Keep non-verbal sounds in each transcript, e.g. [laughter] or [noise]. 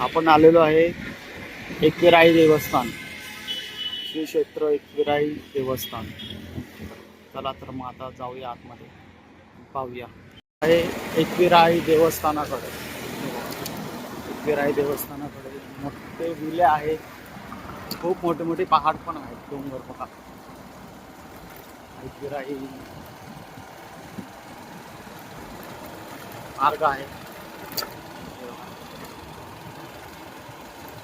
आपण आलेलो आहे एकविराई देवस्थान. श्री क्षेत्र एकविराई देवस्थान. चला तर मग आता जाऊया आतमध्ये. पाहूया. आहे एकविराई देवस्थानाकडे. एकविराई देवस्थानाकडे मोठे विले आहेत. खूप मोठे मोठे पहाड पण आहेत डोंगर बघा. एकविराई मार्ग आहे.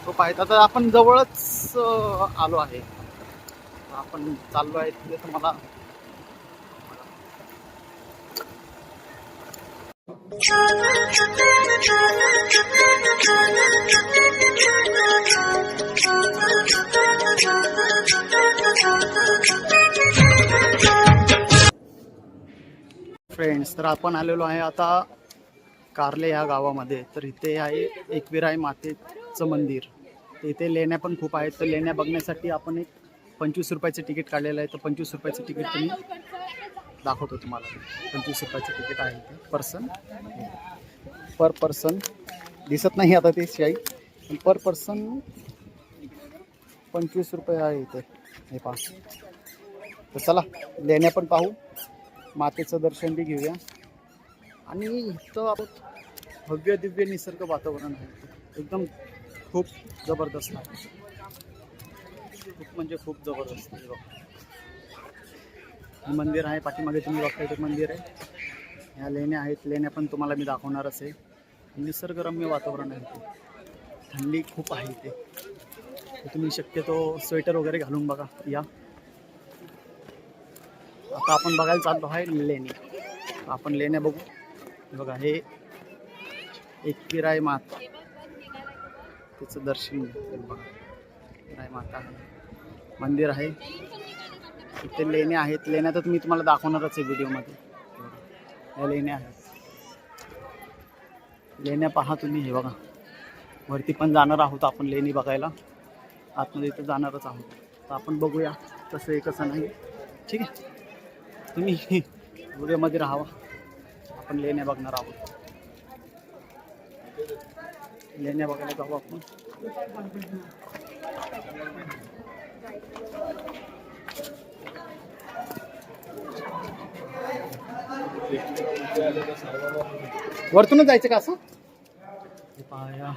तो पाहिजे आता आपण जवळच आलो आहे. आपण चाललो आहे तिथे तुम्हाला फ्रेंड्स तर आपण आलेलो आहे आता कार्ले या गावामध्ये. तर इथे आहे एकविराय मातेचं मंदिर. इथे लेण्या पण खूप आहेत. तर लेण्या बघण्यासाठी आपण एक पंचवीस रुपयाचं तिकीट काढलेलं आहे. तर पंचवीस रुपयाचं तिकीट तुम्ही दाखवतो तुम्हाला. पंचवीस रुपयाचं तिकीट आहे इथे. पर्सन. Per person. दिसत नाही आता ते शाई. पण पर पर्सन पंचवीस रुपये आहे इथे. हे पहा. तर चला लेण्या पण पाहू. मातेचं दर्शन बी घेऊया. आणि इथं आपण भव्य दिव्य निसर्ग वातावरण आहे. एकदम खूप जबरदस्त आहे. खूप म्हणजे खूप जबरदस्त आहे बघा. मंदिर आहे पाठीमागे तुम्ही बघताय ते मंदिर आहे. ह्या लेण्या आहेत लेण्या पण तुम्हाला मी दाखवणारच आहे. निसर्गरम्य वातावरण आहे ते थंडी खूप आहे इथे. तुम्ही शक्यतो स्वेटर वगैरे घालून बघा या. आता आपण बघायला चाललो आहे लेणी आपण लेण्या बघू. बघा हे एक किराय माता. तिचं दर्शन घेतलं बघा. राय माता. आहे मंदिर आहे. इथे लेण्या आहेत. लेण्या तर मी तुम्हाला दाखवणारच आहे व्हिडिओमध्ये. या लेण्या आहेत. लेण्या पहा तुम्ही हे बघा. वरती पण जाणार आहोत आपण लेणी बघायला. आतमध्ये इथं जाणारच आहोत. तर आपण बघूया कसं आहे कसं नाही. ठीक आहे? तुम्ही [laughs] व्हिडिओमध्ये राहावा. आपण लेण्या बघणार आहोत. लेण्या बघायला जाऊ आपण. वरतूनच जायचं का असं? पाया.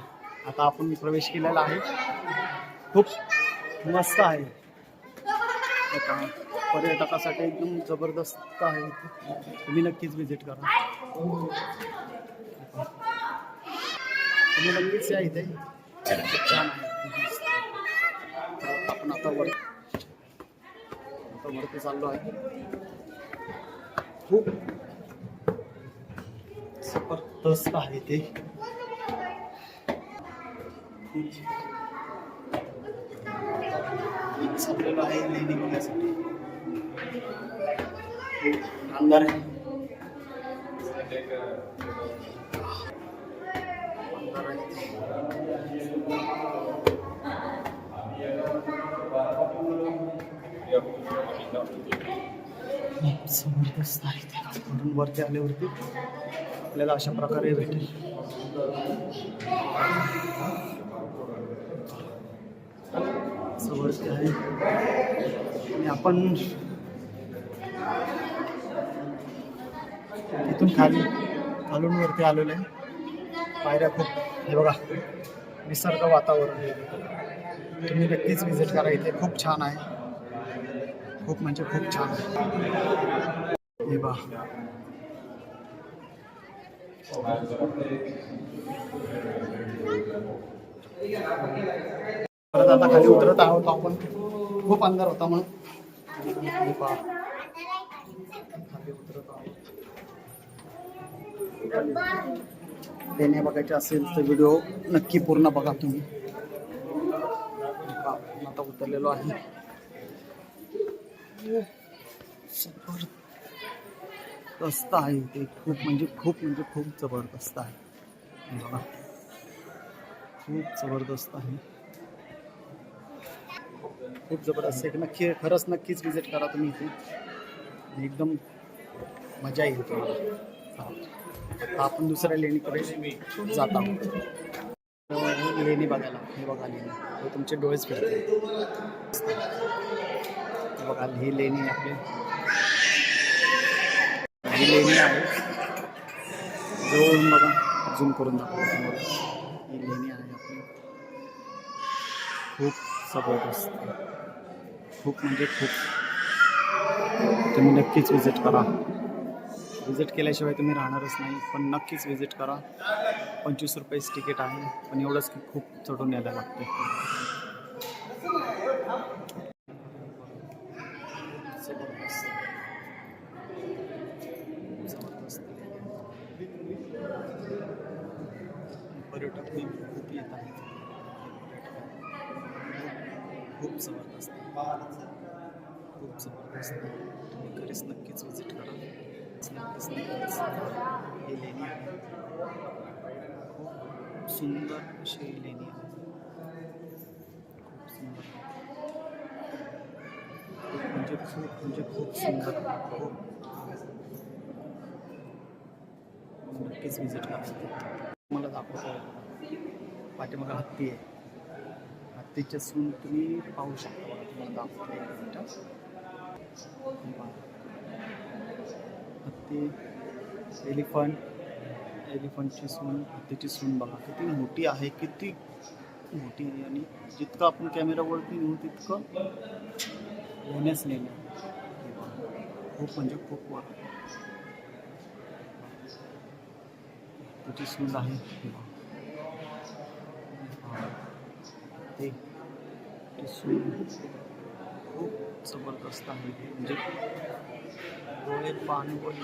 आता आपण प्रवेश केलेला आहे. खूप मस्त आहे. पर्यटकासाठी एकदम जबरदस्त आहे. तुम्ही नक्कीच व्हिजिट करा. तुम्ही नक्कीच या इथे. छान आहे. आपण आता वर आता वरती चाललो आहे. खूप जबरदस्त आहे ते. चाललेलो आहे लेणी बघण्यासाठी. अंधार आहे. जबरदस्त आहे ते वरती आल्यावरती आपल्याला अशा प्रकारे भेटेल. वरती आहे. आणि आपण तिथून खाली खालून वरती आलेलो आहे. पायऱ्या खूप हे निसर्ग वातावरण तुम्ही नक्कीच विज़िट करा इथे. खूप छान आहे. खूप म्हणजे खूप छान आहे. हे बा खाली उतरत आहोत अंधार होता हे पहा. खाली उतरत आहोत. लेण्या बघायचे असेल तर व्हिडिओ नक्की पूर्ण बघा तुम्ही. आता ज़बरदस्त ते ज़बरदस्त ज़बरदस्त नक्की विज़िट करा एकदम मज़ा येईल तुम्हाला. आपण दुसऱ्या लेणीकडे जात आहोत. लेणी बघायला, हे बघा लेणी. तुमचे डोळेच फिरते बघा, ही लेणी आपली. ही लेणी आहे. जवळून बघा झूम करून दाखवतो ही लेणी आहे आपली. खूप ज़बरदस्त खूप म्हणजे खूप. तुम्ही नक्कीच विज़िट करा. विजिट केल्याशिवाय तुम्ही राहणारच नाही पण नक्कीच विजिट करा. पंचवीस रुपयेच तिकीट आहे पण एवढंच की खूप चढून यायला लागते. पर्यटक खूप येत आहेत. खूप जबरदस्त. खूप जबरदस्त. तुम्ही घरीच नक्कीच विजिट करा. लेणी आहे खूप सुंदर अशी लेणी आहे. खूप सुंदर म्हणजे खूप म्हणजे खूप सुंदर खूप नक्कीच विजिट करा मला दाखवतो. पाठीमागं हत्ती आहे. हत्तीच्या सून तुम्ही पाहू शकता. मला तुम्हाला दाखवतो. एक एलिफंट एलिफंटची सून हत्तीची सून बघा किती मोठी आहे किती मोठी आहे. आणि जितकं आपण कॅमेरावरती नेऊ तितकं होण्यास नेलं खूप म्हणजे खूप वर त्याची सून आहे. ते सून. खूप ज़बरदस्त आहे म्हणजे डोळे पाणी पण.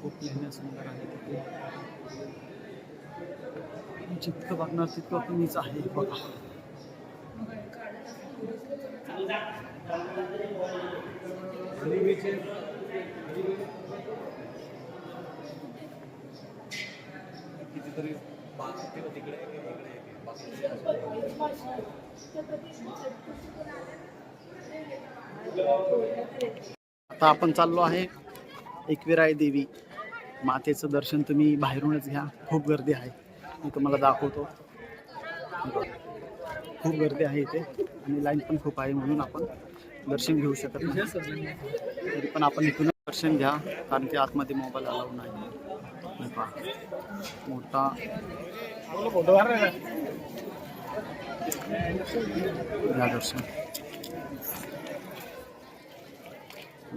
खूप लेण्या सुंदर आहे तिथे जितकं बघणार तितकं कमीच आहे बघा कितीतरी तिकडे तिकडे आता आपण चाललो आहे एकविराय देवी. मातेचं दर्शन तुम्ही बाहेरूनच घ्या. खूप गर्दी आहे. मी तुम्हाला दाखवतो. खूप गर्दी आहे इथे. आणि लाईन पण खूप आहे म्हणून आपण दर्शन घेऊ शकत नाही. तरी पण आपण इथून दर्शन घ्या. कारण की आतमध्ये मोबाईल अलाव नाही. मोठा. दर्शन.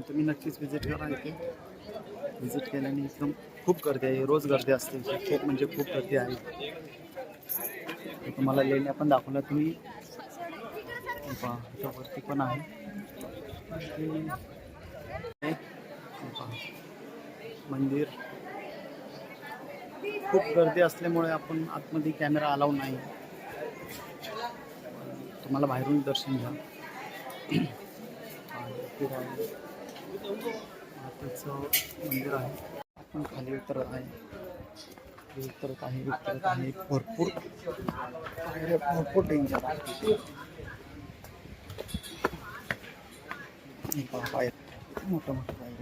तुम्ही नक्कीच व्हिजिट करा इथे. व्हिजिट केल्याने एकदम खूप गर्दी आहे. रोज गर्दी असते. खूप म्हणजे खूप गर्दी आहे. तुम्हाला लेण्या पण दाखवल्या तुम्ही. पहा वरती पण आहे. मंदिर. खूप गर्दी असल्यामुळे आपण आतमध्ये कॅमेरा अलाव नाही. तुम्हाला बाहेरून दर्शन घ्या. मंदिर आहे. आपण खाली उतरत आहे. उतरत आहे उतरत आहे. भरपूर. भरपूर डेंजर आहे. मोठं मोठं पायर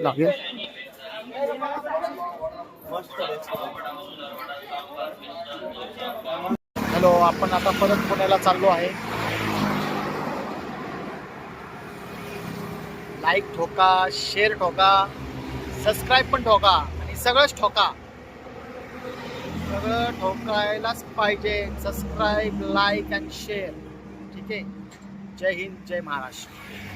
लागेल हॅलो आपण आता परत पुण्याला चाललो आहे. लाईक ठोका शेअर ठोका सबस्क्राईब पण ठोका. सगळंच ठोका. सगळं ठोकायलाच पाहिजे. सबस्क्राईब लाईक अँड शेअर ठीक आहे? जय हिंद जय महाराष्ट्र.